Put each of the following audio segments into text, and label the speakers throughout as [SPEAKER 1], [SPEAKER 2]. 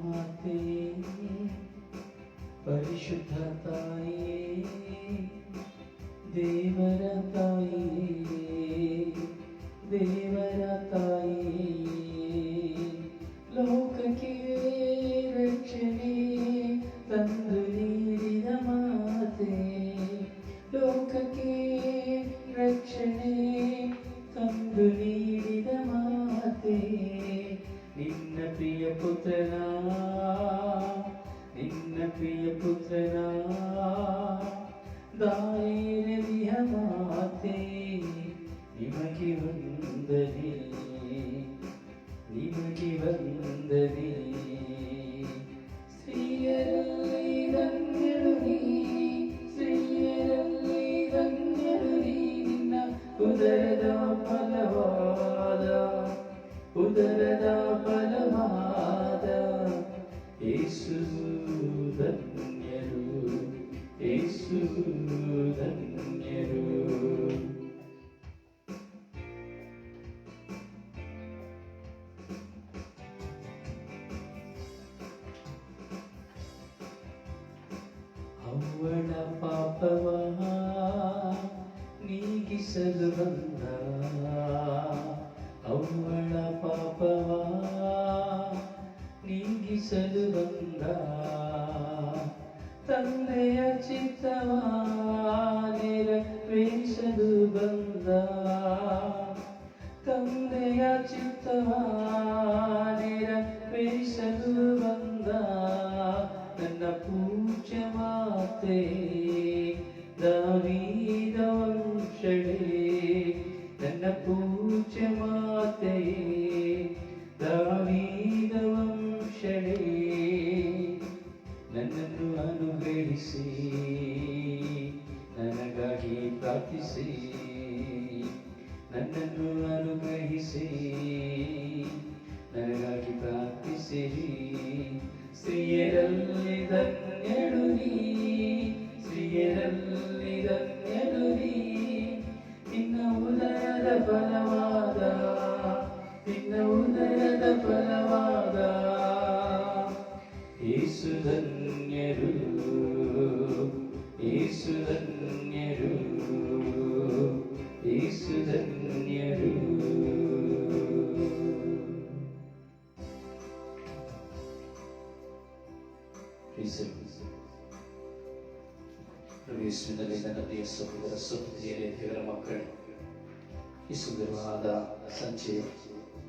[SPEAKER 1] മാതേ പരിശുദ്ധ തായേ ദേവര ತಿಳಿಸಿ ನನಗಾಗಿ ಪ್ರಾರ್ಥಿಸಿ ನನ್ನನ್ನು ಅನುಗ್ರಹಿಸಿ ನನಗಾಗಿ ಪ್ರಾರ್ಥಿಸಿರಿ ಸ್ತ್ರೀಯರಲ್ಲಿ ಧನ್ಯ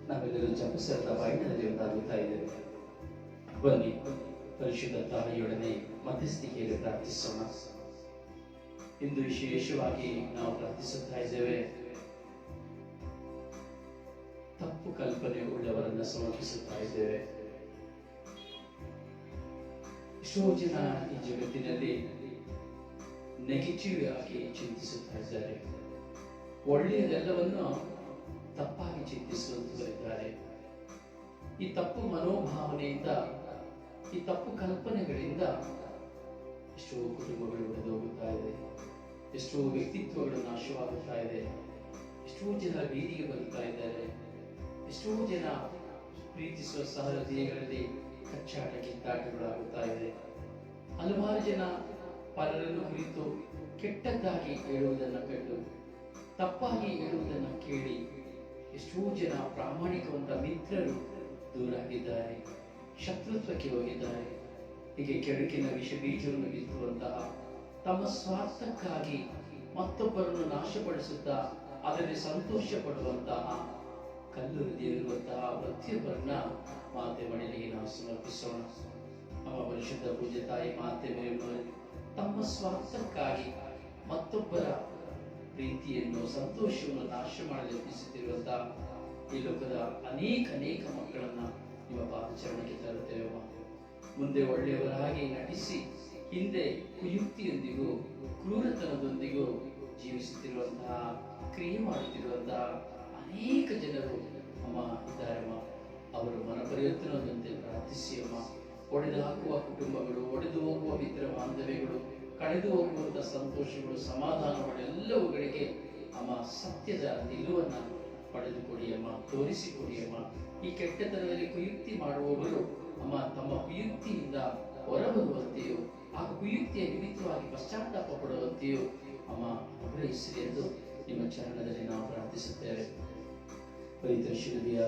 [SPEAKER 1] ನಾವೆಲ್ಲರೂ ಜಪಸರದ ಬಾಯಿನಲ್ಲಿ ಒಂದಾಗುತ್ತಾ ಇದ್ದೇವೆ ಬನ್ನಿ, ಪರಿಶುದ್ಧ ತಾಯಿಯೊಡನೆ ಮಧ್ಯಸ್ಥಿಕೆಯಲ್ಲಿ ಪ್ರಾರ್ಥಿಸೋಣ. ಇಂದು ವಿಶೇಷವಾಗಿ ನಾವು ಪ್ರಾರ್ಥಿಸುತ್ತಾ ಇದ್ದೇವೆ. ತಪ್ಪು ಕಲ್ಪನೆ ಉಳ್ಳವರನ್ನ ಸಮರ್ಪಿಸುತ್ತಾ ಇದ್ದೇವೆ. ಎಷ್ಟೋ ಜನ ಈ ಜಗತ್ತಿನಲ್ಲಿ ನೆಗೆಟಿವ್ ಆಗಿ ಚಿಂತಿಸುತ್ತಾ ಇದ್ದಾರೆ. ಒಳ್ಳೆಯದೆಲ್ಲವನ್ನು ತಪ್ಪಾಗಿ ಚಿಂತಿಸುತ್ತಿದ್ದಾರೆ ಈ ತಪ್ಪು ಮನೋಭಾವನೆಯಿಂದ, ಈ ತಪ್ಪು ಕಲ್ಪನೆಗಳಿಂದ ಎಷ್ಟೋ ಕುಟುಂಬಗಳು ಒಡೆದೋಗುತ್ತಾ ಇದೆ. ಎಷ್ಟೋ ವ್ಯಕ್ತಿತ್ವಗಳು ನಾಶವಾಗುತ್ತಾ ಇದೆ. ಎಷ್ಟೋ ಜನ ಬೀದಿಗೆ ಬರುತ್ತಾ ಇದ್ದಾರೆ. ಎಷ್ಟೋ ಜನ ಪ್ರೀತಿಸುವ ಸಹೃದಯಗಳಲ್ಲಿ ಕಚ್ಚಾಟ ಕಿತ್ತಾಟಗಳಾಗುತ್ತಾ ಇದೆ. ಹಲವಾರು ಜನ ಪರರನ್ನು ಕುರಿತು ಕೆಟ್ಟದ್ದಾಗಿ ಹೇಳುವುದನ್ನು ಕಂಡು, ತಪ್ಪಾಗಿ ಹೇಳುವುದನ್ನು ಕೇಳಿ ಎಷ್ಟೋ ಜನ ಪ್ರಾಮಾಣಿಕವಂತ ಮಿತ್ರರು ದೂರಾಗಿದ್ದಾರೆ, ಶತ್ರುತ್ವಕ್ಕೆ ಹೋಗಿದ್ದಾರೆ. ಹೀಗೆ ಕೆಡುಕಿನ ವಿಷ ಬೀಜವನ್ನು ಬಿತ್ತುವಂತಹ ತಮ್ಮ ಸ್ವಾರ್ಥಕ್ಕಾಗಿ ಮತ್ತೊಬ್ಬರನ್ನು ನಾಶಪಡಿಸುತ್ತಾ ಅದರಲ್ಲಿ ಸಂತೋಷ ಪಡುವಂತಹ ಕಲ್ಲು ಹೃದಯವಿರುವಂತಹ ಪ್ರತಿಯೊಬ್ಬರನ್ನ ಮಾತೆ ಮನೆಯಲ್ಲಿ ನಾವು ಸಮರ್ಪಿಸೋಣ. ನಮ್ಮ ಪರಿಶುದ್ಧ ಪೂಜೆ ತಾಯಿ ಮಾತೆ ಮೇಲೆ ತಮ್ಮ ಸ್ವಾರ್ಥಕ್ಕಾಗಿ ಮತ್ತೊಬ್ಬರ ಪ್ರೀತಿಯನ್ನು ಸಂತೋಷವನ್ನು ನಾಶ ಮಾಡಲು ಯತ್ನಿಸುತ್ತಿರುವಂತಹ ಈ ಲೋಕದ ಅನೇಕ ಅನೇಕ ಮಕ್ಕಳನ್ನ ನಿಮ್ಮ ಪಾದಚರಣೆಗೆ ತರುತ್ತೇವಮ್ಮ ಮುಂದೆ ಒಳ್ಳೆಯವರಾಗಿ ನಟಿಸಿ, ಹಿಂದೆ ಕುಯುಕ್ತಿಯೊಂದಿಗೂ, ಕ್ರೂರತನದೊಂದಿಗೂ ಜೀವಿಸುತ್ತಿರುವಂತಹ, ಕ್ರಿಯೆ ಮಾಡುತ್ತಿರುವಂತಹ ಅನೇಕ ಜನರು ಅಮ್ಮ ಇದ್ದಾರಮ್ಮ. ಅವರು ಮನಪರಿವರ್ತನದಂತೆ ಪ್ರಾರ್ಥಿಸಿ ಅಮ್ಮ. ಒಡೆದು ಹಾಕುವ ಕುಟುಂಬಗಳು ಒಡೆದು ಹೋಗುವ ಮಿತ್ರ ಬಾಂಧವ್ಯಗಳು ಕಳೆದು ಹೋಗುವಂಥ ಸಂತೋಷಗಳು, ಸಮಾಧಾನಗಳು, ಎಲ್ಲವುಗಳಿಗೆ ಅಮ್ಮ ಸತ್ಯದ ನಿಲುವನ್ನ ಪಡೆದುಕೊಡಿ ಅಮ್ಮ, ತೋರಿಸಿಕೊಡಿ ಅಮ್ಮ. ಈ ಕೆಟ್ಟತನದಲ್ಲಿ ಕುಯುಕ್ತಿ ಮಾಡುವವರು ಅಮ್ಮ ತಮ್ಮ ಕುಯುಕ್ತಿಯಿಂದ ಹೊರಬರುವಂತೆಯೂ ಆ ಕುಯುಕ್ತಿಯ ನಿಮಿತ್ತವಾಗಿ ಪಶ್ಚಾತ್ತಾಪ ಪಡುವಂತೆಯೋ ಅಮ್ಮ ಅನುಗ್ರಹಿಸಿರಿ ಎಂದು ನಿಮ್ಮ ಚರಣದಲ್ಲಿ ನಾವು ಪ್ರಾರ್ಥಿಸುತ್ತೇವೆ. ಪವಿತ್ರ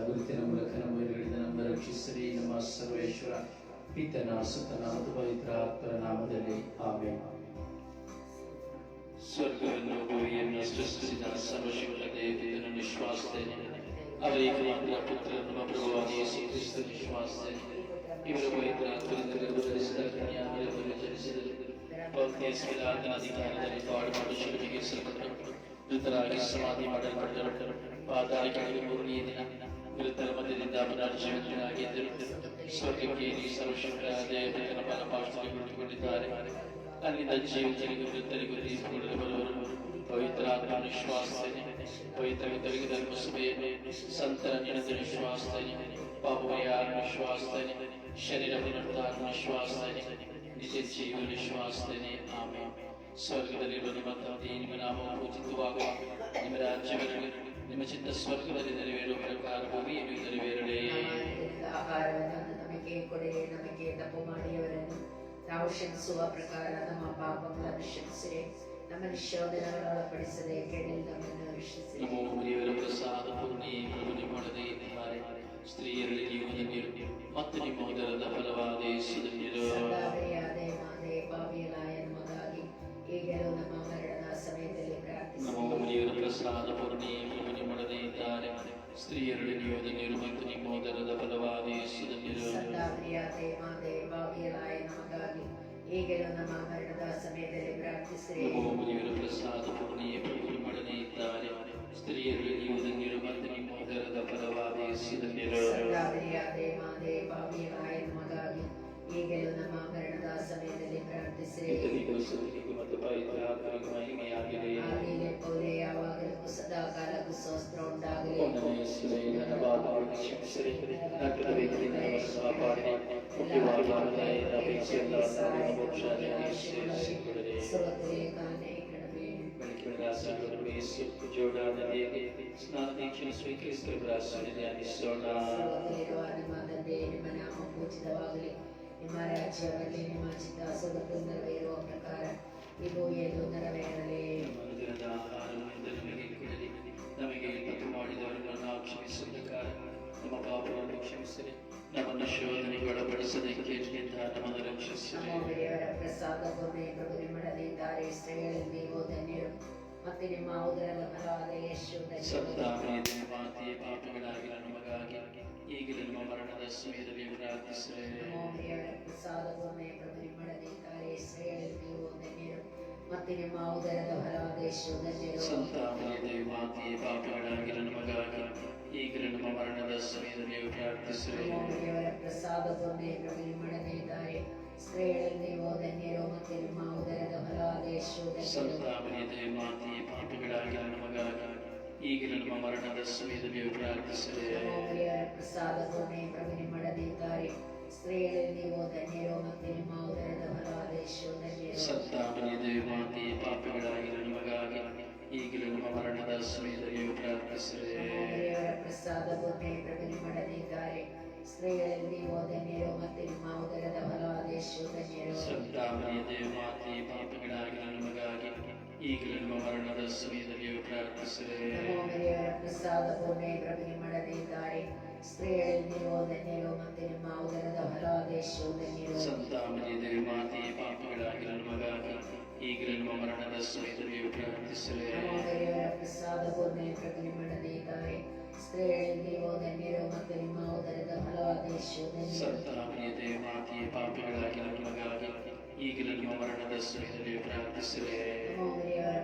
[SPEAKER 1] ಗುರುತಿನ ಮೂಲಕ ನಮ್ಮಗಳಿಂದ ನಮ್ಮ ರಕ್ಷಿಸಲಿ ನಮ್ಮ ಸರ್ವೇಶ್ವರ, ಪಿತನ, ಸುತನ ಮತ್ತು ಪವಿತ್ರ ಆತ್ಮರ ನಾಮದಲ್ಲಿ. ಆಮೇಲೆ ಸಮಾಧಿ ಮಾಡಲ್ಪಟ್ಟರು ಪಾದಾಳಿಗಳಿಗೆ ಮೂರನೆಯ ದಿನ ಗುರುತರ ಮಧ್ಯದಿಂದ ಪುನರ್ಜೀವನರಾಗಿದ್ದರು ಸ್ವರ್ಗಕ್ಕೆ ಸರ್ವಶಂಕರ ದೇವತೆಗಳ ಫಲಪಾಠದಲ್ಲಿ ಕುಳಿತುಕೊಂಡಿದ್ದಾರೆ തന്റെ ജീവിതത്തിൽ ഗുരുത്തരി ഗുരുത്തരി ಪವಿತ್ರಾತ್ಮ ನಿಶ್ವಾಸನೆ ಪವಿತ್ರ ತೆಲುಗು ಧರ್ಮ ಸಭೆಯಲ್ಲಿ ಸಂತರ ನಿರತ ನಿಶ್ವಾಸನೆ ಪಾಪಯಾರ ನಿಶ್ವಾಸನೆ ಶರೀರ ನಿರತಾರ ನಿಶ್ವಾಸನೆ ನಿಜ ಜೀವ ನಿಶ್ವಾಸನೆ ಆಮೆ ಸ್ವರ್ಗದಲ್ಲಿರುವ ನಿಮ್ಮ ತಂದೆ ನಿಮ್ಮ ನಾಮ ಪೂಜಿತವಾಗ ನಿಮ್ಮ ರಾಜ್ಯವನ್ನು ನಿಮ್ಮ ಚಿತ್ತ ಸ್ವರ್ಗದಲ್ಲಿ ನೆರವೇರುವ ಪ್ರಕಾರ ಭೂಮಿಯನ್ನು ನೆರವೇರಲಿ
[SPEAKER 2] ಆಹಾರವನ್ನು ನಮಗೆ ಕೊಡೆ ನಮಗೆ ತಪ್ಪು ಮಾಡಿಯವರನ್ನು ತಾವು ಕ್ಷಮಿಸುವ ಪ್ರಕಾರ ನಮ್ಮ ಪಾಪಗಳನ್ನು ಕ್ಷಮಿಸಿರಿ ನಮ್ಮನ್ನು ಶೋಧನೆಗಳನ್ನು ಒಳಪಡಿಸದೆ ಕೆಡಲಿ ನಮ್ಮನ್ನು ರಕ್ಷಿಸಿರಿ
[SPEAKER 1] ಸ್ತ್ರೀಯರಲ್ಲಿ ನೀವು ಧನ್ಯರು ಮತ್ತು ನಿಮ್ಮ ಉದರದ ಫಲವಾದ ಯೇಸು ಧನ್ಯರು
[SPEAKER 2] ಸದಾವರಿಯಾದ ಮಾತೆ ಭಾವಿಯಲಾಯನ ಮಗಾಗಿ ಈಗಲೂ ನಮ್ಮ
[SPEAKER 1] ಅಕ್ಷರದಲ್ಲಿ ನಿಮ್ಮ
[SPEAKER 2] ಚಿತ್ತಾಸದಕ್ಕೂ ನೆರವೇರುವ ಪ್ರಕಾರ ಈ ಭೂಮಿಯಲ್ಲೂ ನೆರವೇರಲಿ
[SPEAKER 1] ನಮಗೆ ಕೊಡಲಿ ನಮಗೆ ತಪ್ಪು ಮಾಡಿದವರನ್ನು ನಾವು ನಮ್ಮ ಪಾಪವನ್ನು ಕ್ಷಮಿಸಲಿ ನಮ್ಮನ್ನು ಶೋಧನೆಗೆ ಒಳಪಡಿಸದೆ ಕೇಜಿನಿಂದ ನಮ್ಮನ್ನು
[SPEAKER 2] ರಕ್ಷಿಸಿ ಪ್ರಸಾದವನ್ನು ಪ್ರಭುನಿ ಮಾಡಲಿದ್ದಾರೆ ಸ್ತ್ರೀಗಳಲ್ಲಿ ನೀವು ಧನ್ಯರು ಮತ್ತೆ ನಿಮ್ಮ ಔದರದ ಫಲವಾದ ಯೇಸು
[SPEAKER 1] ಸತ್ತಾಮೆ ಮಾತೆಯೇ ಪಾಪಗಳಾಗಿಲ್ಲ ಈಗಲೂ ಮರಣದ ಸಮಯದಲ್ಲಿ
[SPEAKER 2] ಮತ್ತು ನಿಮ್ಮ ಉದರದ ಫಲಾದೇಶದ
[SPEAKER 1] ಸಂತಾಪದ ದೇವಾತಿ ಪಾಪಗಳಾಗಿರ ನಮಗಾಗಿ ಈಗಲೂ ನಮ್ಮ ಮರಣದ ಸಮಯದಲ್ಲಿ ಪ್ರಾರ್ಥಿಸಿರಿ
[SPEAKER 2] ಅವರ ಪ್ರಸಾದವನ್ನು ನಮಗೆ ಮಾಡಲಿದ್ದಾರೆ ಸ್ತ್ರೀಯಲ್ಲಿ ಓದನ್ಯರು ಮತ್ತು ನಿಮ್ಮ ಉದರದ ಫಲಾದೇಶದ
[SPEAKER 1] ಸಂತಾಪದ ದೇವಾತಿ ಪಾಪಗಳಾಗಿರ ನಮಗಾಗಿ ಈಗ ನಮ್ಮ ಮರಣದ ಸಮಯದಲ್ಲಿ
[SPEAKER 2] ನೀವು ಪ್ರಾರ್ಥಿಸಿದೆ ಪ್ರಸಾದವನ್ನೇ ಪ್ರಭು ಮಾಡಲಿದ್ದಾರೆ ಸ್ತ್ರೀಯಲ್ಲಿ ನೀವು ಧನ್ಯರು ಮತ್ತು ನಿಮ್ಮ ಉದರದ ಫಲವಾದ
[SPEAKER 1] ಸತ್ತಾಪನೆ ದೇವಾತಿ ಪಾಪಿಗಳಾಗಿ ಆಗಿ ಈಗಲೂ ನಮ್ಮ ಮರಣದ ಸಮಯದಲ್ಲಿ
[SPEAKER 2] ನೀವು ಪ್ರಸಾದ ಪ್ರಸಾದವನ್ನೇ ಪ್ರಭು ಮಾಡಲಿದ್ದಾರೆ ಸ್ತ್ರೀಯಲ್ಲಿ ನೀವು ಧನ್ಯರು ಮತ್ತು ನಿಮ್ಮ ಉದರದ ಫಲವಾದ
[SPEAKER 1] ಶೋಧನ್ಯರು ಸತ್ತಾಪನೆ ದೇವಾತಿ ಈಗಲೂ ಮರಣದ
[SPEAKER 2] ಸಮಯದಲ್ಲಿಯೂ ಪ್ರಾರ್ಥಿಸಿದೆ ಪ್ರಸಾದವನ್ನು ಪ್ರಭನೆ ಮಾಡಲಿದ್ದಾರೆ ಸ್ತ್ರೀಯಲ್ಲಿಯೋ ಧನ್ಯರು ಮತ್ತೆ ನಿಮ್ಮ ಉದರದ ಹೊರಾದೇಶವು ಧನ್ಯರು
[SPEAKER 1] ಸಂತಾಮನಿದೆ ಮಾತೆ ಪಾಪಗಳಾಗಿ ನನ್ನ ಮಗ ಈಗಲೂ ನಮ್ಮ ಮರಣದ
[SPEAKER 2] ಸಮಯದಲ್ಲಿಯೂ ಪ್ರಾರ್ಥಿಸಿದೆ ಪ್ರಸಾದವನ್ನು ಪ್ರಭನೆ ಮಾಡಲಿದ್ದಾರೆ ಸ್ತ್ರೀಯಲ್ಲಿಯೋ ಧನ್ಯರು ಮತ್ತೆ ನಿಮ್ಮ ಉದರದ ಹೊರಾದೇಶವು ಧನ್ಯರು
[SPEAKER 1] ಸಂತಾಮನಿದೆ ಮಾತೆ ಪಾಪಗಳಾಗಿ ನನ್ನ ಮಗ ಈಗಲೂ ನಮ್ಮ ಮರಣದ
[SPEAKER 2] ಸಮಯದಲ್ಲಿಯೂ ಪ್ರಾರ್ಥಿಸಿದೆ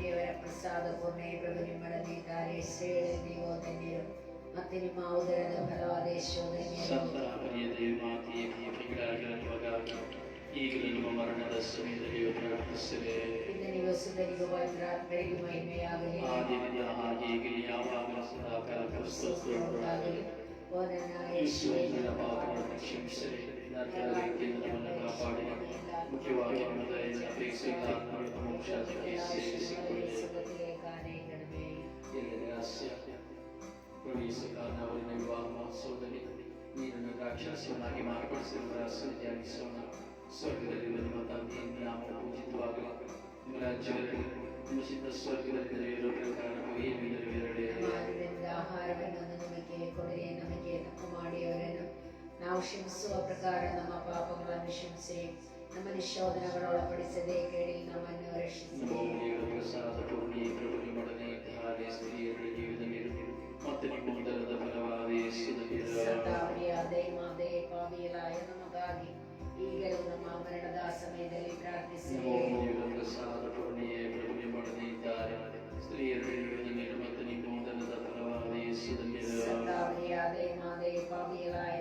[SPEAKER 2] പ്രിയവരെ പ്രസാദപൂർണേ പ്രഭു നിങ്ങളുടെ നീതാരെ
[SPEAKER 1] ശ്രീദേവോദന്യരും മത്തിനും ഔദരത ഫലവാദേശോദന്യരും ಈಗಲೂ ಮರಣದ ಸಮಯದಲ್ಲಿಯೂ ಪ್ರಾರ್ಥಿಸಿದೆ
[SPEAKER 2] ಇಂದಿನಿಗೂ ಸುಂದರಿಗೂ ಭದ್ರಾತ್ಮರಿಗೂ ಮಹಿಮೆಯಾಗಲಿ
[SPEAKER 1] ಆದಿನಿಂದ ಹಾಗೆ ಈಗ ಯಾವಾಗಲೂ ಸದಾಕಾಲ
[SPEAKER 2] ಕ್ರಿಸ್ತೋಸ್ತುಂಟಾಗಲಿ ಓ ನನ್ನ
[SPEAKER 1] ಯೇಸುವಿನ ಪಾಪಗಳನ್ನು ಕ್ಷಮಿಸಲಿ ನನ್ನ ಕಾಪಾಡಿ ಮುಖ್ಯವಾಗಿ ಹೃದಯದ സ്വർഗത്തിലുള്ളത് മാതാവിനെ നാമം പൂജിത്വാകുക നിങ്ങളുടെ അച്ഛനും നിമിഷിത
[SPEAKER 2] സ്വർഗത്തിലെ ಆಹಾರವನ್ನು ನಮಗೆ ಕೊಡಿರಿ ನಮಗೆ ನಮ್ಮ ಮಾಡಿಯವರನ್ನು ನಾವು ಕ್ಷಮಿಸುವ ಪ್ರಕಾರ ನಮ್ಮ ಪಾಪಗಳನ್ನು ಕ್ಷಮಿಸಿ ನಮ್ಮ ನಿಶೋಧನೆಗಳೊಳಪಡಿಸದೆ ಕೇಳಿ ನಮ್ಮನ್ನು ರಕ್ಷಿಸಿ
[SPEAKER 1] ಮತ್ತು ನಿಮ್ಮ
[SPEAKER 2] ನಮ್ಮ ಮರಣದ ಸಮಯದಲ್ಲಿ ಪ್ರಾರ್ಥಿಸಿ
[SPEAKER 1] സ്ത്രീയുടെ മേലും പത്തനി മോദനത ഫലവാദ യേശുവിന്റെ സന്താവരിയാതെ മാതേ പാപികളായ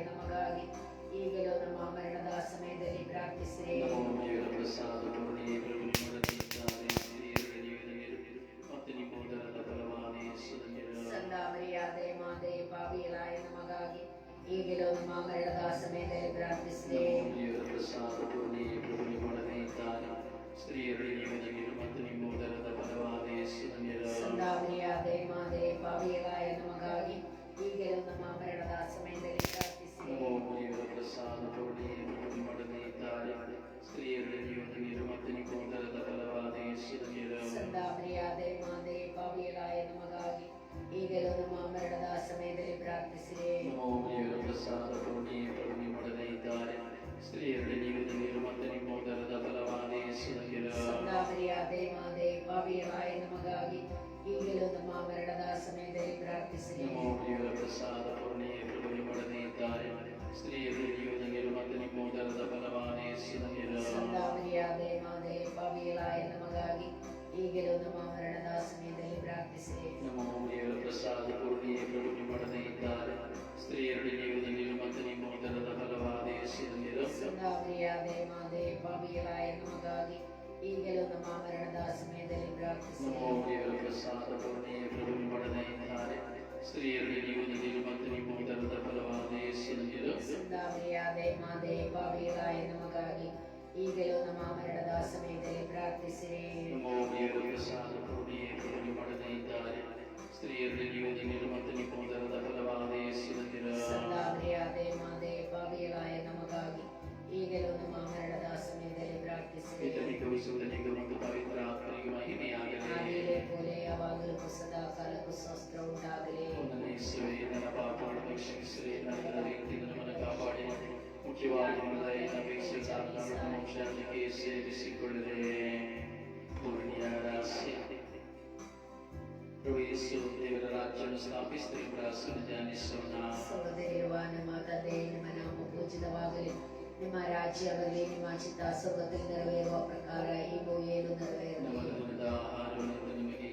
[SPEAKER 1] ಧ್ಯಾನಿಸೋಣ
[SPEAKER 2] ಸಹೋದರಿರುವ ನಿಮ್ಮ ತಂದೆ ನಿಮ್ಮ ನಾಮ ಪೂಜಿತವಾಗಲಿ. ನಿಮ್ಮ ರಾಜ್ಯ ನಿಮ್ಮ ಚಿತ್ತ ಸ್ವರ್ಗದಲ್ಲಿ ನೆರವೇರುವ ಪ್ರಕಾರ ಈ ಭೂಮಿಯಲ್ಲೂ ನೆರವೇರಲಿ?
[SPEAKER 1] ಆಹಾರವನ್ನು ನಿಮಗೆ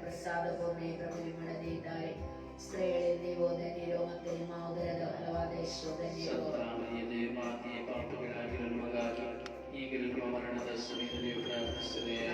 [SPEAKER 2] ಪ್ರಸಾದ ನಿಮ್ಮ ಉದರದ ಫಲವಾದ ಪಾಪಗಳ إليك الحمى
[SPEAKER 1] مرنا السميع الذي يقرأ في السميع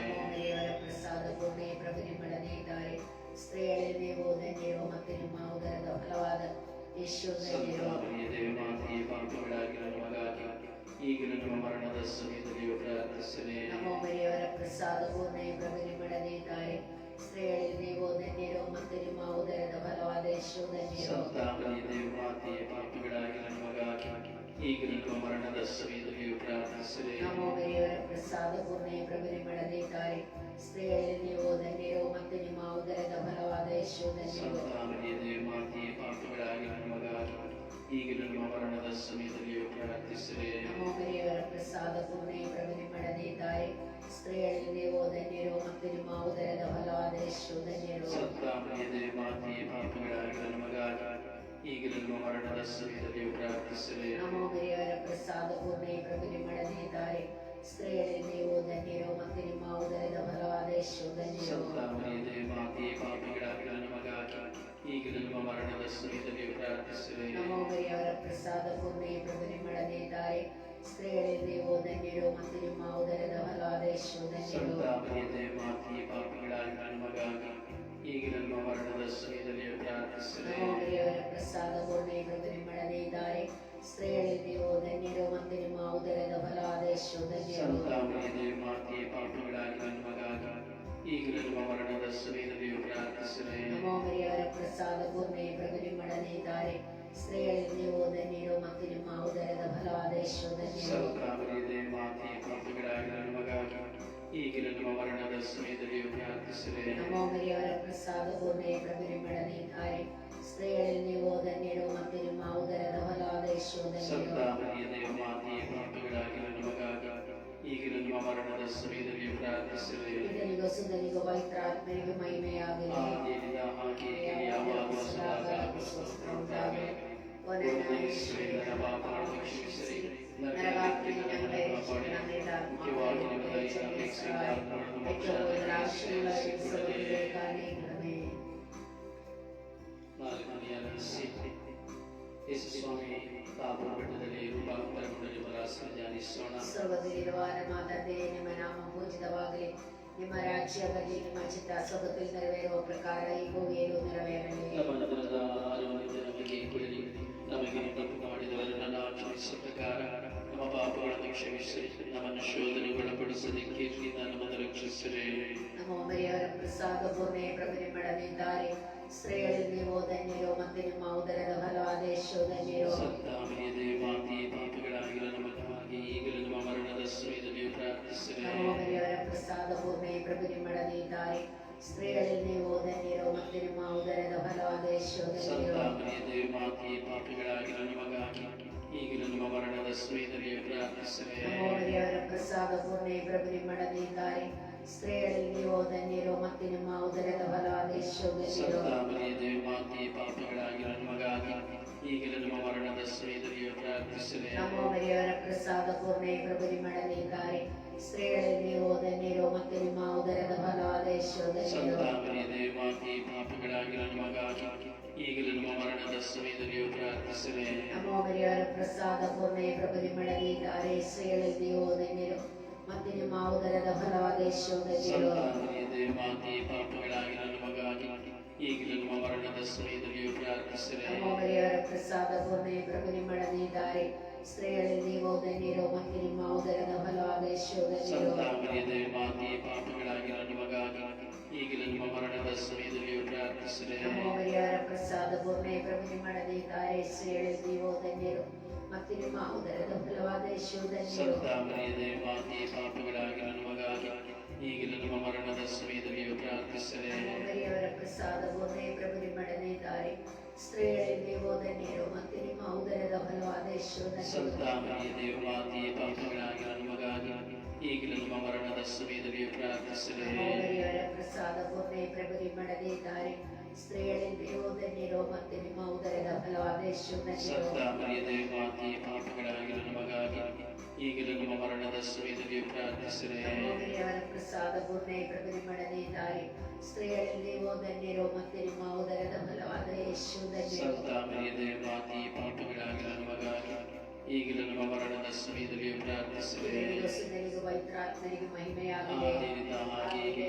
[SPEAKER 1] ಸನ್ನಿಧಿಯಲ್ಲಿ ನಮ್ಮನ್ನು ರಕ್ಷಿಸಿರಿ
[SPEAKER 2] ನಮೋ ಮರಿಯಾರ ಪ್ರಸಾದ ಪೂರ್ಣೆ ಪ್ರಭು ನಿಮ್ಮೊಡನಿದ್ದಾರೆ ಸ್ತ್ರೀಯಲ್ಲಿ ನೀವು ಧನ್ಯರು ಮತ್ತೆ ನಿಮ್ಮ ಉದರದ ಫಲವಾದ ಯಶೋ ಧನ್ಯರು
[SPEAKER 1] ಸಂತಾಮಿಯ ದೇವಾತಿ ಪಾಪಗಳಾಗಿರ ನಮಗಾಗಿ ಈಗಲೂ ನಮ್ಮ ಮರಣದ ಸಮಯದಲ್ಲಿ ಪ್ರಾರ್ಥಿಸಿರಿ
[SPEAKER 2] ನಮೋ ಮರಿಯಾರ ಪ್ರಸಾದ ಪೂರ್ಣೆ ಪ್ರಭು ನಿಮ್ಮೊಡನಿದ್ದಾರೆ ಸ್ತ್ರೀಯಲ್ಲಿ ನೀವು ಧನ್ಯರು ಮತ್ತೆ ನಿಮ್ಮ ಉದರದ ಫಲವಾದ ಯಶೋ ಧನ್ಯರು
[SPEAKER 1] ಸಂತಾಮಿಯ ದೇವಾತಿ ಪಾಪಗಳಾಗಿರ ನಮಗಾಗಿ
[SPEAKER 2] സ്ത്രീകളിൽ നീയോ ധന്യരോ മത്തിനും ഔദരത ഫലാദേശോഗതിയോ നമോ ഹരിയോര
[SPEAKER 1] അമോകര്യായ പ്രസാദ പൂർണേ പ്രഭുരിമള നീതാരേ ശ്രീകളിൽ നീയോ നിന്നിലും മധ്യന
[SPEAKER 2] മാവുതരത ഫലവാദേശോടെ അമോകര്യായ പ്രസാദ പൂർണേ പ്രഭുരിമള നീതാരേ സ്ത്രീകളിൽ നീവോ ധന്യരോ മധ്യനും മാവുതരത ഫലവാദേശോടെ പാപികളാകിലും മരണ ബ്രഹ്മോപരിഹാര
[SPEAKER 1] പ്രസാദ പൂർണേ ബ്രഹ്മണിമണധികാരേ ശ്രീയുടെ ദൈവോധന്യരും ಈಗಿನ ಮರಣದ ಸಮಯದಲ್ಲಿ
[SPEAKER 2] ಪ್ರಾರ್ಥಿಸಲೇ ಪ್ರಸಾದವೋದೇ ಪ್ರಭುರಿಮಡನೇದಾರಿ ಸ್ತ್ರೀಯರಲ್ಲಿ ದೇವೋದನೆಯರು ಮತ್ತು ನಿಮ್ಮ ಉದರದ ಫಲವಾದ
[SPEAKER 1] ದೇವಾದಿ ಪಾಪಗಳಾಗಿ ನಮಗಾಗಿ ಈಗಲೂ ನಮ್ಮ ಮರಣದ ಸಮಯದಲ್ಲಿ
[SPEAKER 2] ಪ್ರಾರ್ಥಿಸಲೇ ಪ್ರಸಾದವೋದೇ ಪ್ರಭುರಿಮಡನೇದಾರಿ സ്ത്രീകളിൽ
[SPEAKER 1] വിരോധന്റെ രോമത്തിന് മൗദരക ഫലവാദേശം ಈಗಲೂ ಮರಣದ ಸಮಯದಲ್ಲಿ
[SPEAKER 2] ಪ್ರಾರ್ಥಿಸಿದೆ ಪ್ರಸಾದಪೂರ್ಣೆ ಪ್ರಭುಮಣನೆ ತಾಯಿ ಸ್ತ್ರೀಯಲ್ಲಿ ಓದನ್ಯ ರೋಮಕ್ಕೆ ನಿಮ್ಮ ಓದರದ ಫಲವಾದ
[SPEAKER 1] ಯಶೋದಲ್ಲಿ ಮಾತಿ ಪಾಠಗಳಾಗಿ ನಮಗಾಗಿ ಈಗಲೂ ನಮ್ಮ ಮರಣದ ಸಮಯದಲ್ಲಿ
[SPEAKER 2] ಪ್ರಾರ್ಥಿಸಿದೆ ಮಹಿಮೆಯಾಗಲಿ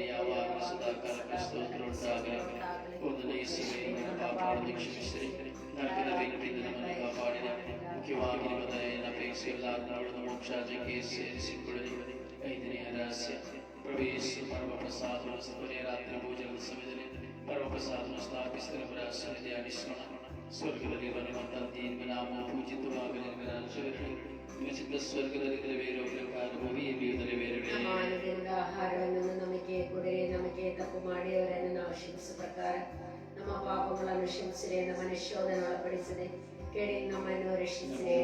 [SPEAKER 1] ಯಾವಾಗ ಸದಾ ಕಾಲ ಸ್ತೋತ್ರ ಉಂಟಾಗಲಿ orada da esirmeyi കാത്തിരക്ഷിച്ച് നൽകുന്ന വ്യക്തിയിൽ നമ്മളെ കാപ്പാടിന് മുഖ്യവാഹിനി മുതലായ അപേക്ഷ എല്ലാവരോടും മോക്ഷാജി കേസ് സിക്കുടലി ഇതിനെ ആരാസ്യ പ്രവേശ പരമപ്രസാദം സകലെ രാത്രി ഭോജന സമിതിനെ പരമപ്രസാദം സ്ഥാപിസ്ഥിര പുരാശ്രമിതി അനുഷ്മണ സ്വർഗದಲ್ಲಿ ಬರುವಂತಂದಿ ನಾಮ ಪೂಜಿತವಾಗಲಿರುವ ವಿಚಿತ ಸ್ವರ್ಗದಲ್ಲಿ ನೆರವೇರೋ ಪ್ರಕಾರ ಭವಿಯ ನೆರವೇರಲಿ
[SPEAKER 2] ಕರ್ತವ್ಯ ನಮ್ಮ ಪಾಪಗಳನ್ನು ಕ್ಷಮಿಸಿದೆ ನಮ್ಮ ನಿಶೋಧನೆ ಒಳಪಡಿಸಿದೆ ಕೇಳಿ ನಮ್ಮನ್ನು
[SPEAKER 1] ರಕ್ಷಿಸಿದೆ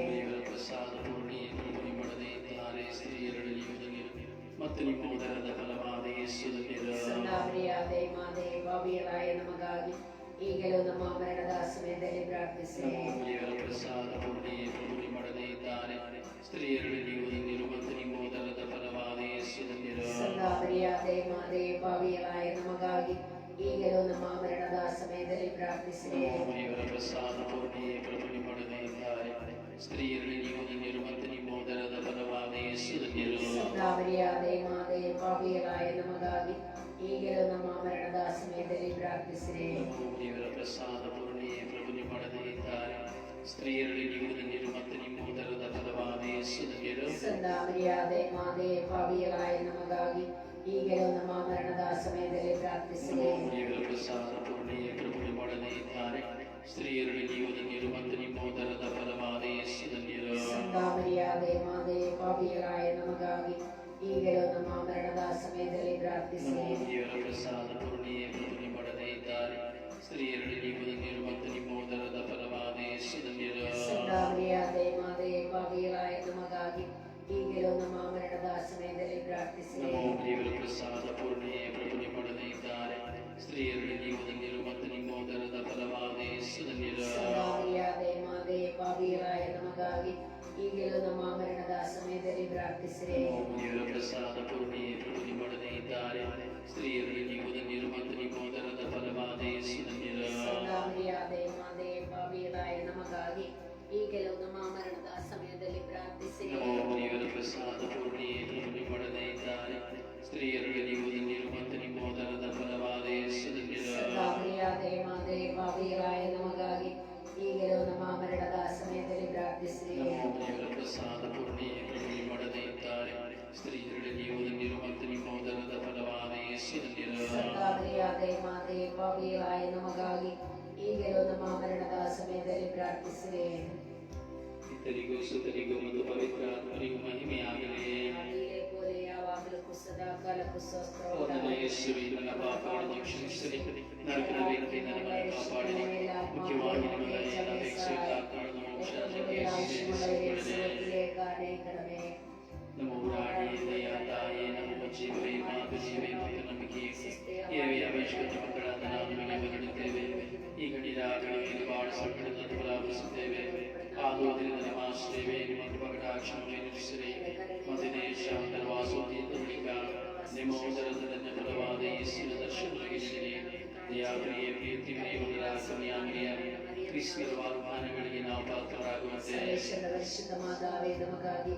[SPEAKER 1] ಮತ್ತು ನಿಮ್ಮ ಉದರದ ಫಲವಾದ
[SPEAKER 2] ಸಂದಾಪರಿಯಾದ ಮಾದೆ ಬಾಬಿಯರಾಯ ನಮಗಾಗಿ ಈಗಲೂ ನಮ್ಮ ಮರಣದ ಸಮಯದಲ್ಲಿ
[SPEAKER 1] ಪ್ರಾರ್ಥಿಸಿದೆ ಪ್ರಸಾದ ಮಾಡದೇ ಇದ್ದಾರೆ ಸ್ತ್ರೀಯರಲ್ಲಿ ನೀವು ನಿರುವಂತ ನಿಮ್ಮ ಉದರದ ಫಲವಾದ
[SPEAKER 2] ಸಂದಾಪರಿಯಾದ ಮಾದೆ ಬಾಬಿಯರಾಯ ನಮಗಾಗಿ ಈಗಲೂ ನಮ್ಮ ಮರಣದ ಸಮಯದಲ್ಲಿ ಪ್ರಾರ್ಥಿಸಿರಿ
[SPEAKER 1] സ്ത്രീകളിൽ യുവതിനും
[SPEAKER 2] അഗ്നിമോദരത ഫലവാദ പാപികളായ നമുക്കാകി ಈಗಲೂ ನಮ್ಮ ಮರಣದ ಸಮಯದಲ್ಲಿ ಪ್ರಾರ್ಥಿಸಿರಿ
[SPEAKER 1] ಪ್ರಸಾದ ಪೂರ್ಣಿಯೇ ಪ್ರಭುನಿ ಪಡೆದಿದ್ದಾರೆ സ്ത്രീകളിൽ യുവതിനും അഗ്നിമോദരത ഫലവാദ
[SPEAKER 2] സദാമര്യാദ മാതേ പാപികളായ നമുക്കാകി ಈಗಲೂ ನಮ್ಮ ಮರಣದ ಸಮಯದಲ್ಲಿ
[SPEAKER 1] ಪ್ರಾರ್ಥಿಸಿದೆ ಸ್ತ್ರೀಯರಲ್ಲಿ ನೀವು ಧನ್ಯರು ಮತ್ತು ನಿಮ್ಮ ಉದರದ ಫಲವಾದ ಯೇಸು ಧನ್ಯರು
[SPEAKER 2] ಸಂತಾಮರಿಯಾದ ಮಾತೆ ಪಾಪಿಯರಾಯ ನಮಗಾಗಿ ಈಗಲೂ ನಮ್ಮ ಮರಣದ ಸಮಯದಲ್ಲಿ
[SPEAKER 1] ಪ್ರಾರ್ಥಿಸಿದೆ ದೇವರ ಪ್ರಸಾದ ಪೂರ್ಣಿಯ ಕೃಪಣಿ ಪಡೆದೇ ಇದ್ದಾರೆ ಸ್ತ್ರೀಯರಲ್ಲಿ ನೀವು ಧನ್ಯರು ಮತ್ತು ನಿಮ್ಮ ಉದರದ ಫಲವಾದ ಯೇಸು ಧನ್ಯರು
[SPEAKER 2] ಸಂತಾಮರಿಯಾದ ಮಾತೆ ಪಾಪಿಯರಾಯ ನಮಗಾಗಿ ಈಗಲೂ ನಮ್ಮ
[SPEAKER 1] നമോ ജീവപ്രസാദ പൂർണേ പ്രപുണിപ്പെടുന്നേക്കാരെ സ്ത്രീയുടെ ജീവിതങ്ങളും പത്നി മോദരത ഫലവാദേ
[SPEAKER 2] സുധന്യരാതെ മാതേ പാപികളായ നമുക്കാകി ಈಗಲೂ ನಮ್ಮ ಮರಣದ ಸಮಯದಲ್ಲಿ ಪ್ರಾರ್ಥಿಸಿರಿ
[SPEAKER 1] ಪ್ರಸಾದ ಪೂರ್ಣಿ ಪ್ರಭುನಿ ಮಾಡದೇ ಇದ್ದಾರೆ ಸ್ತ್ರೀಯರು ನೀವು ಧನ್ಯರು ಮತ್ತು ನಿಮ್ಮ ಅದರದ ಫಲವಾದೆ
[SPEAKER 2] ಧನ್ಯರಾದೆ ಮಾದೆ ಪಾವಿಯರಾಯ ನಮಗಾಗಿ ಈಗಲೂ ನಮ್ಮ ಮರಣದ ಸಮಯದಲ್ಲಿ ಪ್ರಾರ್ಥಿಸಿರಿ
[SPEAKER 1] ಪ್ರಸಾದ ಮತ್ತು ಸೇವೆ ಮತ್ತು ನಂಬಿಕೆ ಸೇವೆಯ ಅವಶ್ಯಕತೆ ಮಕ್ಕಳಾದ ನಾವು ನಿಮಗೆ ಬದುಕುತ್ತೇವೆ ಈ ಗಣಿತ ಗಣಿಯಲ್ಲಿ ಬಹಳ ಸಂಕಟದ ಪ್ರಾರಂಭಿಸುತ್ತೇವೆ ಆದೋದರಿಂದ ನಿಮ್ಮ ಸೇವೆ, ನಿಮ್ಮ ಕೃಪಕಟಾಕ್ಷವನ್ನು ನಿರ್ಮಿಸಿರಿ ಮತ್ತು ದೇಶ ವಾಸೋದಿಯಿಂದ ಬಳಿಕ ನಿಮ್ಮ ಉದರದಲ್ಲಿ ಫಲವಾದ ದರ್ಶನ ದರ್ಶನವಾಗಿಸಿರಿ. ದಯಾಮರಿಯ ಪ್ರೀತಿ ಮನೆಯ ಸಮಯ ഈശ്വര വാഗ്ദാനങ്ങളിൽ നാം പാത്രരാകുവാൻ പരിശുദ്ധമാതാവേ നമുക്കാകെ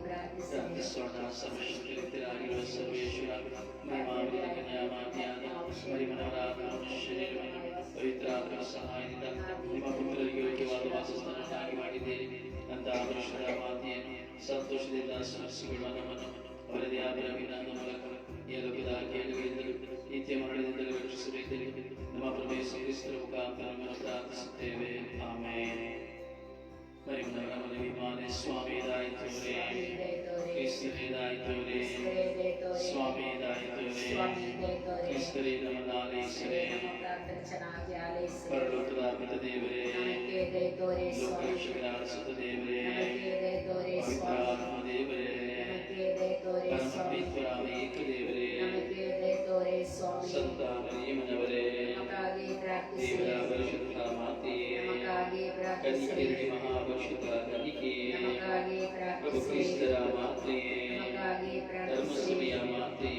[SPEAKER 1] പവിത്രാത്മ സഹായത നിമപുത്രರಿಗೆ ವಾಸಸ್ಥಾನವನ್ನಾಗಿ ಮಾಡಿದ್ದೇನೆ ಅಂತ ಪರಿಶುದ್ಧ ಮಾತೆಯನ್ನು ಸಂತೋಷದಿಂದ ಸ್ಮರಿಸಿಕೊಳ್ಳುವ ನಮ್ಮನ್ನು ಅವರದೇ ಆದ ಅಭಿನಂದ ಮೂಲಕ ಎಲ್ಲೋ ಪಿದ ಕೇಳುವಿಂದಲೂ ನಿತ್ಯ ಮರಣದಿಂದಲೂ ರಕ್ಷಿಸಬೇಕೆಂದು മാത്രമേ സ്വീകരിച്ചിരുക്കാൻ
[SPEAKER 2] പ്രാർത്ഥിച്ചിട്ടേവേ ആമേ പരിമലവിമാനെ സ്വാമിയതായിത്തോരെ
[SPEAKER 1] ക്രിസ്തുവേതായിത്തോരെ സ്വാമിയതായിത്തോരെ
[SPEAKER 2] ക്രിസ്തുവേ നമനാലേശ്വരേ
[SPEAKER 1] പരലോകദാർമിത ദേവരേ ലോകരക്ഷകനായ
[SPEAKER 2] സുത ദേവരേ
[SPEAKER 1] പവിത്രാത്മ ദേവരേ പരമ
[SPEAKER 2] പവിത്രാമേക
[SPEAKER 1] ദേവരേ
[SPEAKER 2] സന്താമനിയമന
[SPEAKER 1] ಶ್ರೀರಾಮಶುದ್ಧಾಮಾತೆ ಕನಿಕರೆ
[SPEAKER 2] ಮಹಾಭಕ್ಷಿತ ನಟಿಕೆ
[SPEAKER 1] ವಕುಲಿಶ್ವರ ಮಾತೆ
[SPEAKER 2] ಧರ್ಮಸಮಯ ಮಾತೆ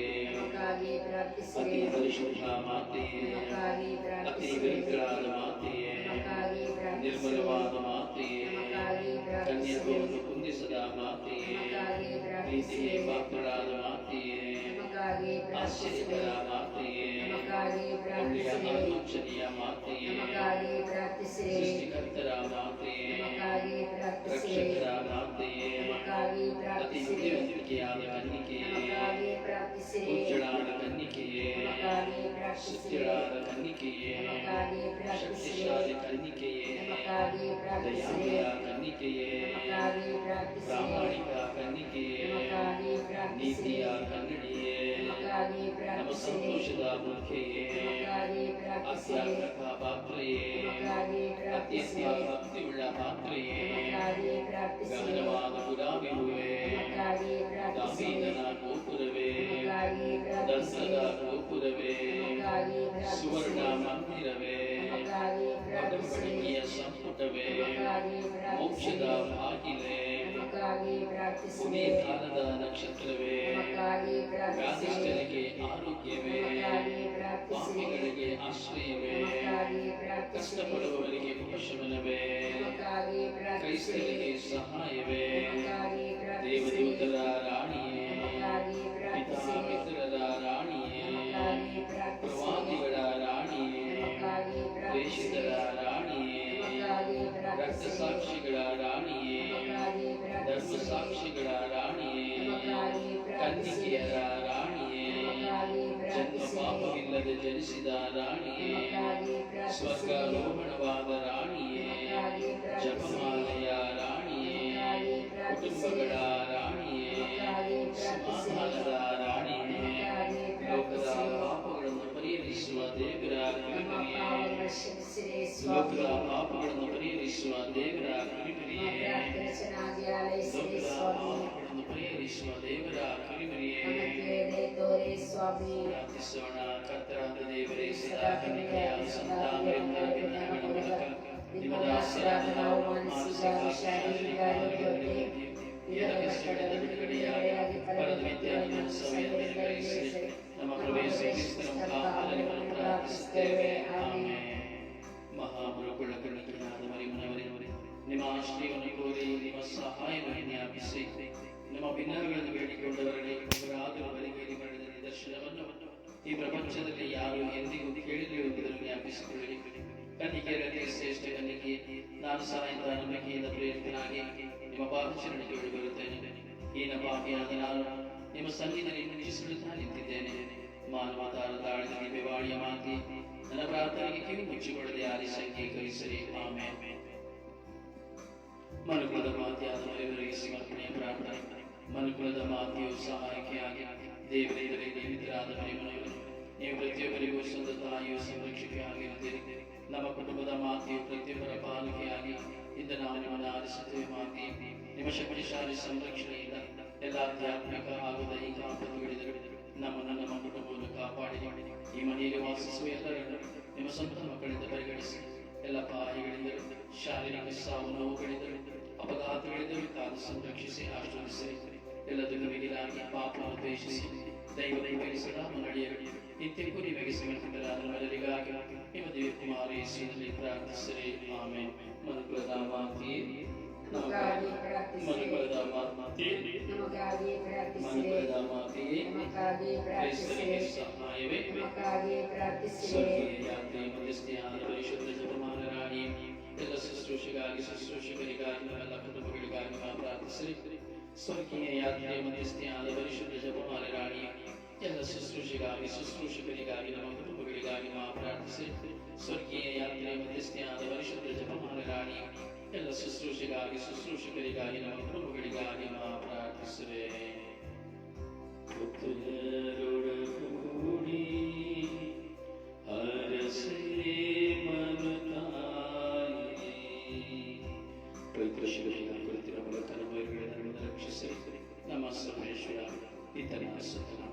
[SPEAKER 1] ಅತಿ ಪರಿಶುದ್ಧ
[SPEAKER 2] ಮಾತೆ
[SPEAKER 1] ಅತಿ
[SPEAKER 2] ಪವಿತ್ರಾದ ಮಾತೆ
[SPEAKER 1] ನಿರ್ಮಲವಾದ
[SPEAKER 2] ಮಾತೆ
[SPEAKER 1] ಕನ್ಯತ್ವವನ್ನು ಕುಂದಿಸದ
[SPEAKER 2] ಮಾತೆ
[SPEAKER 1] ಪ್ರೀತಿಗೆ ಪಾತ್ರರಾದ ಮಾತೆಯೇ
[SPEAKER 2] ನಮಗಾಗಿ
[SPEAKER 1] ಪ್ರಾರ್ಥಿಸಿದೆ
[SPEAKER 2] ನಮಗಾಗಿ
[SPEAKER 1] ಪ್ರಾರ್ಥಿಸಿದೆ
[SPEAKER 2] ನಮಗಾಗಿ
[SPEAKER 1] ಪ್ರಾರ್ಥಿಸಿದೆ
[SPEAKER 2] ನಮಗಾಗಿ
[SPEAKER 1] ಪ್ರಾರ್ಥಿಸಿದೆ
[SPEAKER 2] ನಮಗಾಗಿ
[SPEAKER 1] ಪ್ರಾರ್ಥಿಸಿದೆ
[SPEAKER 2] ನಮಗಾಗಿ
[SPEAKER 1] ಪ್ರಾರ್ಥಿಸಿದೆ
[SPEAKER 2] ನಮಗಾಗಿ
[SPEAKER 1] ಪ್ರಾರ್ಥಿಸಿದೆ
[SPEAKER 2] ನಮಗಾಗಿ
[SPEAKER 1] ಪ್ರಾರ್ಥಿಸಿದೆ
[SPEAKER 2] ನಮಗಾಗಿ
[SPEAKER 1] ಪ್ರಾರ್ಥಿಸಿದೆ
[SPEAKER 2] ನಮಗಾಗಿ ಪ್ರಾರ್ಥಿಸಿದೆ
[SPEAKER 1] ಪ್ರಾಮಾಣಿಕ नीतिया
[SPEAKER 2] नमसंतोषदामुख्यये अस्यार्थकापात्रये
[SPEAKER 1] अत्यस्याभक्तिउള്ള പാത്രയെ
[SPEAKER 2] ഗമനവാദപുരാവിഭുവേ
[SPEAKER 1] ദാസീതനാ
[SPEAKER 2] ഗോപുരവേ
[SPEAKER 1] ദർശനാ
[SPEAKER 2] ഗോപുരവേ സുവർണമന്ദിരവേ
[SPEAKER 1] പദം പഠിക്കിയ
[SPEAKER 2] സമ്പുടവേ
[SPEAKER 1] ಮೋಕ್ಷದ
[SPEAKER 2] ಭಾಗಿಲೆ
[SPEAKER 1] ಪುನೀತಾನದ ನಕ್ಷತ್ರವೇ
[SPEAKER 2] ವ್ಯಾಧಿಷ್ಠ
[SPEAKER 1] ಆಶ್ರಯಗಳಿಗೆ ಆಶ್ರಯವೇ ಕಷ್ಟಪಡುವವರಿಗೆ
[SPEAKER 2] ಪುರುಷವನವೇ
[SPEAKER 1] ಕ್ರೈಸ್ತರಿಗೆ ಸಹಾಯವೇ. ದೇವದೂತರ ರಾಣಿಯೇ. ಪಿತಾಮಿತ್ರರ ರಾಣಿಯೇ. ಪ್ರವಾದಿಗಳ ರಾಣಿಯೇ.
[SPEAKER 2] ದೇಶಿತರ
[SPEAKER 1] ರಾಣಿಯೇ.
[SPEAKER 2] ರಕ್ತ
[SPEAKER 1] ಸಾಕ್ಷಿಗಳ ರಾಣಿಯೇ.
[SPEAKER 2] ಧರ್ಮ
[SPEAKER 1] ಸಾಕ್ಷಿಗಳ ರಾಣಿಯೇ. ಕನ್ನಿಕೆಯರ ಜನಿಸಿದ ರಾಣಿಯೇ ಸ್ವರ್ಗಾರೋಹಣವಾದ ರಾಣಿಯೇ ಜಪಮಾಲೆಯ ರಾಣಿಯೇ ಕುಟುಂಬಗಳ ರಾಣಿಯೇ ಸಮಾಧಾನದ ರಾಣಿಯೇ ಲೋಕದ ಪಾಪಗಳನ್ನು ಪರಿಹರಿಸುವ ದೇವರ
[SPEAKER 2] ಕೃಪೆಯೇ
[SPEAKER 1] ಲೋಕದ ಪಾಪಗಳನ್ನು ಪರಿಹರಿಸುವ ದೇವರ
[SPEAKER 2] ಕೃಪೆಯೇ
[SPEAKER 1] ಲೋಕದ ಪಾಪಗಳನ್ನು ಪರಿಹರಿಸುವ ದೇವರ ಕೃಪೆಯೇ. स्वामी कर्तरान्तदेवरे सीताकन्यकयां सन्तामृतकन्यामणमलकं ನಿಮಾಶ್ರೀವನುಕೋರಿ ನಿಮ್ಮ ಸಹಾಯವನ್ನು ಜ್ಞಾಪಿಸಿ ನಮ್ಮ ಭಿನ್ನಗಳನ್ನು ಬೇಡಿಕೊಂಡವರಲ್ಲಿ ಅವರಾದರವರಿಗೆ ನಿಮ್ಮ ನಿದರ್ಶನವನ್ನು ಈ ಪ್ರಪಂಚದಲ್ಲಿ ಯಾರು ಎಂದಿಗೂ ಕೇಳಿರುವುದನ್ನು ಜ್ಞಾಪಿಸಿಕೊಳ್ಳಿ ಕನ್ನಿಕೆಯರಲ್ಲಿ ಶ್ರೇಷ್ಠ ಕನ್ನಿಕೆ ನಾನು ಸಾಯಂಕಾಲ ನಂಬಿಕೆಯಿಂದ ಪ್ರೇರಿತನಾಗಿ ನಿಮ್ಮ ಪಾದಚರಣೆಗೆ ಬರುತ್ತೇನೆ ಈ ಪಾಪಿಯಾದ ನಾನು ನಿಮ್ಮ ಸನ್ನಿಧಿಯಲ್ಲಿ ನಿರೀಕ್ಷಿಸುತ್ತಾ ನಿಂತಿದ್ದೇನೆ. ತಾಳಿದ ದಿವ್ಯವಾಣಿಯ ಮಾತಿ, ನನ್ನ ಪ್ರಾರ್ಥನೆಗೆ ಕಿವಿ ಮುಚ್ಚಿಕೊಳ್ಳದೆ ಆಲಿಸಿ ಅಂಗೀಕರಿಸಲಿ ಆಮೇಲೆ ಮನುಕುಲದ ಮಾತೆಯಾದ ಮರೆಯವರಿಗೆ ಸಮರ್ಪಣೆಯ ಪ್ರಾರ್ಥನೆ ಮನುಕುಲದ ಮಾತೆಯು ಸಹಾಯಕ್ಕೆ ದೇವರಿಗೆ ശാരീരിക സാവനവും കഴിഞ്ഞു അപകടത്തുകളിൽ നിന്നും കാത്തു സംരക്ഷിച്ച് ആശ്വാസം ಎಲ್ಲದಕ್ಕೂ ಮಿಗಿಲಾಗಿ ಪಾಪ ಉದ್ದೇಶಿಸಿ ದೈವವನ್ನು ಬಯಸಿದ ಮನಡಿಯಲ್ಲಿ ನಿತ್ಯ ಕುರಿ ಬಗೆಸಿಮರ್ತಿದ್ದರಾದ ಎಲ್ಲರಿಗಾಗಿ ನಿಮ್ಮ ದೇವಿ ಕುಮಾರಿ ಶ್ರೀನಲ್ಲಿ ಪ್ರಾರ್ಥಿಸಿರಿ ಆಮೆ ಮನುಕುಲದ
[SPEAKER 2] ಮಾತಿಯೇ
[SPEAKER 1] ಮನುಕುಲದ
[SPEAKER 2] ಮಾತಿಯೇ
[SPEAKER 1] ಮನುಕುಲದ
[SPEAKER 2] ಮಾತಿಯೇ
[SPEAKER 1] ಕ್ರೈಸ್ತರಿಗೆ ಸಹಾಯವೇ ಸ್ವರ್ಗೀಯ ಯಾತ್ರೆ ಮಧ್ಯಸ್ಥೆಯಾದ ಪರಿಶುದ್ಧ ಜಪಮಾನ ರಾಣಿ ಎಲ್ಲ ಶುಶ್ರೂಷೆಗಾಗಿ ಶುಶ್ರೂಷಕರಿಗಾಗಿ ಎಲ್ಲ ಕುಟುಂಬಗಳಿಗಾಗಿ ಪ್ರಾರ್ಥಿಸಿರಿ ಸ್ವರ್ಗೀಯ ಯಾತ್ರೆ ಮಧ್ಯಸ್ಥೆಯಾದ ಪರಿಶುದ್ಧ ಜಪಮಾಲ ರಾಣಿ ಎಲ್ಲ ಶುಶ್ರೂಷೆಗಾಗಿ, ಶುಶ್ರೂಷಕರಿಗಾಗಿ, ನಮ್ಮ ಕುಟುಂಬಗಳಿಗಾಗಿ ನಾವು ಪ್ರಾರ್ಥಿಸಿ, ಸ್ವರ್ಗೀಯ ಯಾತ್ರೆ ಮಧ್ಯಸ್ಥೆಯಾದ ಪರಿಶುದ್ಧ ಜಪಮಾಲ ರಾಣಿ ಎಲ್ಲ ಶುಶ್ರೂಷೆಗಾಗಿ, ಶುಶ್ರೂಷಕರಿಗಾಗಿ, ನಮ್ಮ ಕುಟುಂಬಗಳಿಗಾಗಿ ನಾವು ಪ್ರಾರ್ಥಿಸುವೆ. পিতার